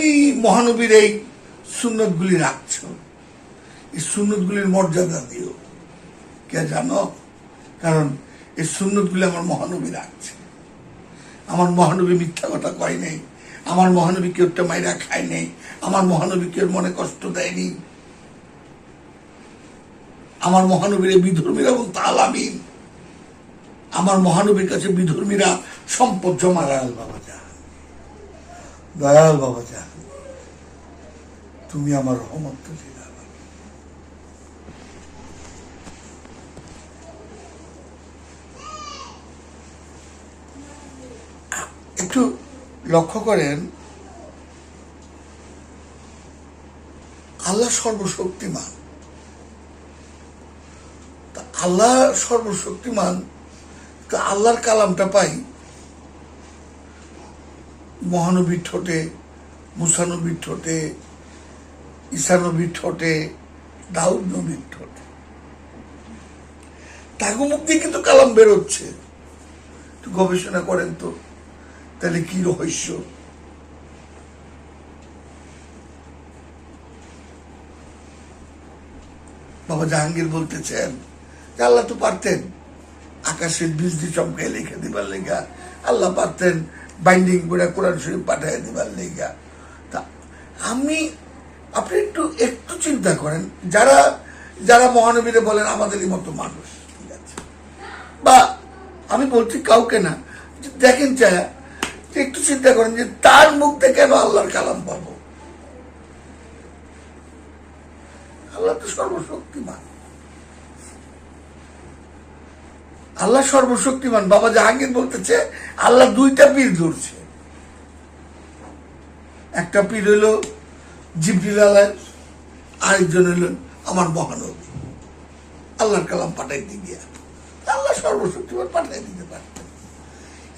তুমি মহানবীর এই সুন্নতগুলি রাখছো। এই সুন্নতগুলির মর্যাদা দিও। কে জানো? কারণ এই সুন্নতগুলি আমার মহানবী রাখছে। আমার মহানবী মিথ্যা কথা কয় নেই। আমার মহানবী কেউ একটা মাইরা খায় নেই। আমার মহানবী কেউ মনে কষ্ট দেয়নি। আমার মহানবীর এই বিধর্মীরা এবং তালামিন আমার মহানবীর কাছে বিধর্মীরা সম্পদ জমা দয়াল বাবা যা। দয়াল বাবা যা তুমি আমার রহমত একটু লক্ষ্য করেন, আল্লাহ সর্বশক্তিমান। আল্লাহ সর্বশক্তিমান আল্লাহর কালামটা পাই। মহানবীর ঠোঁটে, মুসানবীর ঠোঁটে, ঈশানবীর ঠোঁটে দাউদ নবীর ঠোঁটে। তাগো মুখ দিয়ে কিন্তু কালাম বেরোচ্ছে। একটু গবেষণা করেন তো, তাহলে কি রহস্য? বাবা জাহাঙ্গীর বলতেছেন, যে আল্লাহ তো পারতেন, আকাশের বীজ চমকে লিখে দিবার লেগা। আল্লাহ পারতেন বাইন্ডিং করে কোরআন শরীফ পাঠিয়ে দিবার লেগা। তা আমি, আপনি একটু একটু চিন্তা করেন, যারা যারা মহানবীরে বলেন, আমাদেরই মতো মানুষ, ঠিক আছে? বা আমি বলছি কাউকে না, দেখেন চায়া একটু চিন্তা করেন যে তার মুখ থেকে কেন আল্লাহর কালাম পাবো। আল্লাহ তো সর্বশক্তিমান। আল্লাহ সর্বশক্তিমান। বাবা জাহাঙ্গীর বলতেছে, আল্লাহ দুইটা পীর ধরছে। একটা পীর হইল জিবরিল আরেকজন হইল আমার মহানবী আল্লাহর কালাম পাঠাইতে গিয়া। আল্লাহ সর্বশক্তিমান পাঠাই দিতে পারতেন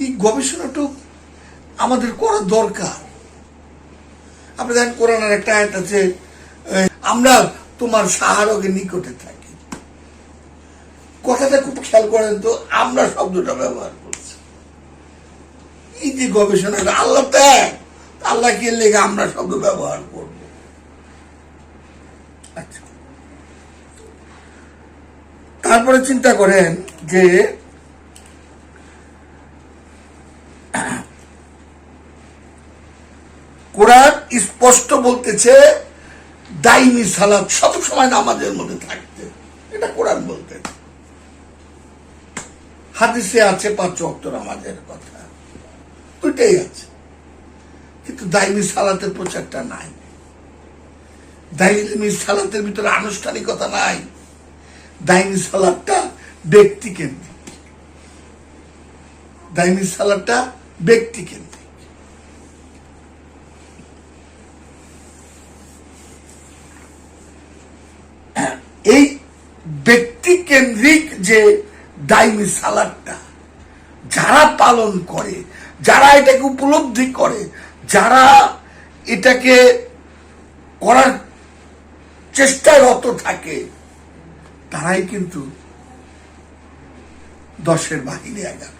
এই গবেষণাটুক আমাদের করা দরকার। আপনি দেখেন, কোরআনের একটা আয়াত আছে আমরা তোমার সাহারকের নিকটে থাকি। কথাটা খুব খেয়াল করেন তো, আমরা শব্দটা ব্যবহার করছি। এই যে গবেষণাটা, আল্লাহ তো আল্লাহ কে লেগে আমরা শব্দ ব্যবহার করব? আচ্ছা। তারপরে চিন্তা করেন যে, কোরআন স্পষ্ট বলতেছে দাইনি সালাত সব সময় নামাজের মধ্যে থাকতে। এটা কোরআন বলতে হাদিসে আছে পাঁচ অক্ত নামাজের কথা। দুইটাই আছে। কিন্তু দাইনি সালাতের প্রচারটা নাই। দাইনি সালাতের ভিতরে আনুষ্ঠানিকতা নাই। দাইনি সালাদটা ব্যক্তি কেন্দ্রিক। দাইনি সালাদটা ব্যক্তি কেন্দ্রিক। এই ব্যক্তি কেন্দ্রিক যে দাইনি সালাদটা। যারা পালন করে, যারা এটাকে উপলব্ধি করে, যারা এটাকে করার চেষ্টায় রত থাকে, তারাই কিন্তু দশের বাহিরে এগারো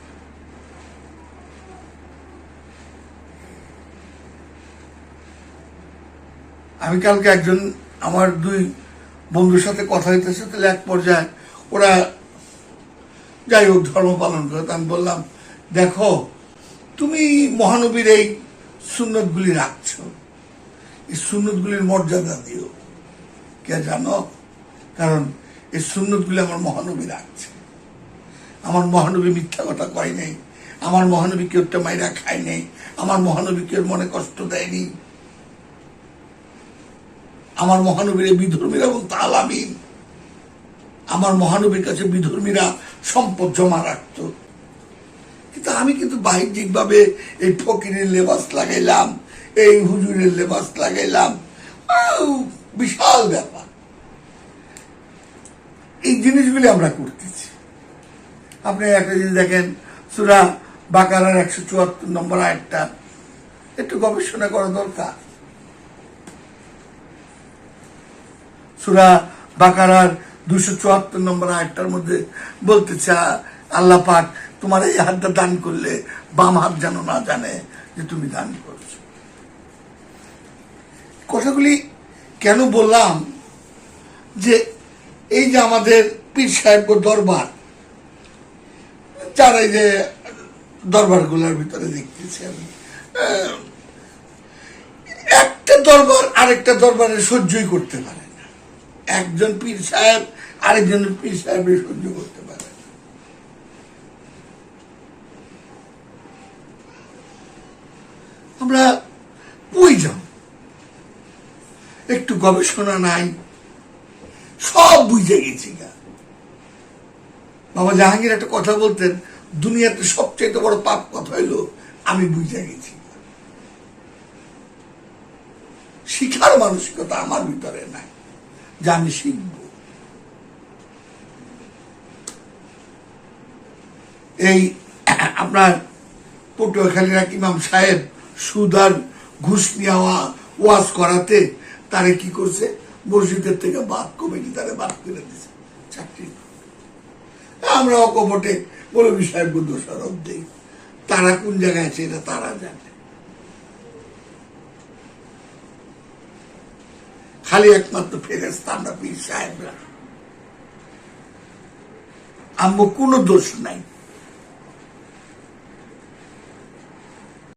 আমি কালকে একজন, আমার দুই বন্ধুর সাথে কথা হইতেছে, তাহলে এক পর্যায়ে ওরা যাই হোক, ধর্ম পালন করে আমি বললাম, দেখো, তুমি মহানবীর এই সুন্নতগুলি রাখছো। এই সুন্নতগুলির মর্যাদা দিও। কে জানো? কারণ এই সুন্নতগুলি আমার মহানবী রাখছে। আমার মহানবী মিথ্যা কথা কয় নেই। আমার মহানবী কেউ একটা মাইরা খায় নেই। আমার মহানবী কেউ মনে কষ্ট দেয়নি আমার মহানবীর বিধর্মীরা এবং তালামিন আমার মহানবীর কাছে বিধর্মীরা সম্পদ জমা রাখত। কিন্তু আমি কিন্তু বাহ্যিক ভাবে এই ফকিরের লেবাস লাগাইলাম, এই হুজুরের লেবাস লাগাইলাম। বিশাল ব্যাপার। এই জিনিসগুলি আমরা করতেছি। আপনি একটা জিনিস দেখেন, সুরা বাকারার একশো চুয়াত্তর নম্বর আয়টা একটু গবেষণা করা দরকার। সুরা বাকারার দুশো চুয়াত্তর নম্বর আয়টার মধ্যে বলতেছে, আ- আল্লাহ পাক তোমার এই হাতটা দান করলে বাম হাত যেন না জানে যে তুমি দান করছ। কথাগুলি কেন বললাম? যে এই যে আমাদের পীর সাহেব দরবার, যারা এই যে দরবারগুলোর ভিতরে দেখতেছি আমি একটা দরবার আরেকটা দরবারে সহ্যই করতে পারে একজন পীর সাহেব, আরেকজন পীর সাহেবের সহ্য করতে পারে আমরা বুঝলাম একটু গবেষণা নাই, সব বুঝে গেছি গা। বাবা জাহাঙ্গীর একটা কথা বলতেন, দুনিয়াতে সবচেয়ে বড় পাপ কথা হইল? আমি বুঝে গেছি শিখার মানসিকতা আমার ভিতরে নাই। যে আমি শিখব। এই আপনার পটুয়াখালীর এক ইমাম সাহেব সুদার ঘুষ নেওয়া ওয়াজ করাতে তারে কি করছে? মসজিদের থেকে বাদ কমিটি তারা বাদ করে দিছে। চাকরি আমরা অকপটে মৌলবী সাহেব দোষারোপ দিই। তারা কোন জায়গায় আছে এটা তারা জানে। খালি একমাত্র ফেরেস্তা আমরা পীর সাহেবরা। আমার কোনো দোষ নাই।